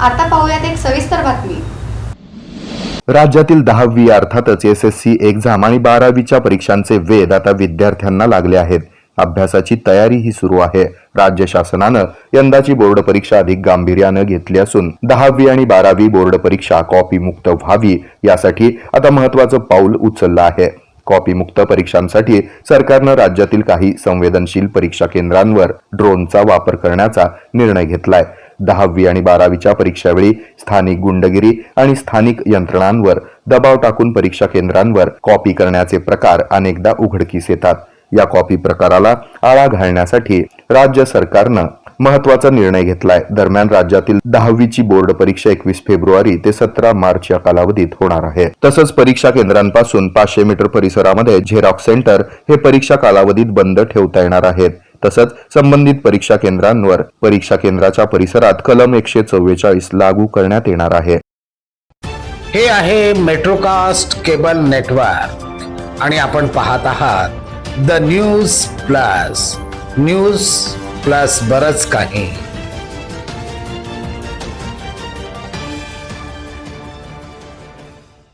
आता पाहूयात एक सविस्तर बातमी. राज्यातील दहावी अर्थातच एस एस सी एक्झाम आणि बारावीच्या परीक्षांचे वेध आता विद्यार्थ्यांना लागले आहेत. अभ्यासाची तयारी ही सुरू आहे. राज्य शासनानं यंदाची बोर्ड परीक्षा अधिक गांभीर्यानं घेतली असून दहावी आणि बारावी बोर्ड परीक्षा कॉपी मुक्त व्हावी यासाठी आता महत्वाचं पाऊल उचललं आहे. कॉपी मुक्त परीक्षांसाठी सरकारनं राज्यातील काही संवेदनशील परीक्षा केंद्रांवर ड्रोनचा वापर करण्याचा निर्णय घेतलाय. दहावी आणि बारावीच्या परीक्षावेळी स्थानिक गुंडगिरी आणि स्थानिक यंत्रणांवर दबाव टाकून परीक्षा केंद्रांवर कॉपी करण्याचे प्रकार अनेकदा उघडकीस येतात. या कॉपी प्रकाराला आळा घालण्यासाठी राज्य सरकारनं महत्त्वाचा निर्णय घेतलाय. दरम्यान राज्यातील दहावीची बोर्ड परीक्षा एकवीस फेब्रुवारी ते सतरा मार्च या कालावधीत होणार आहे. तसंच परीक्षा केंद्रांपासून पाचशे मीटर परिसरामध्ये झेरॉक्स सेंटर हे परीक्षा कालावधीत बंद ठेवता येणार आहेत. तसंच संबंधित परीक्षा केंद्रांवर परीक्षा केंद्राच्या परिसरात कलम एकशे चव्वेचाळीस लागू करण्यात येणार आहे. हे आहे मेट्रोकास्ट केबल नेटवर्क आणि आपण पाहत आहात the news plus news plus बरच काही.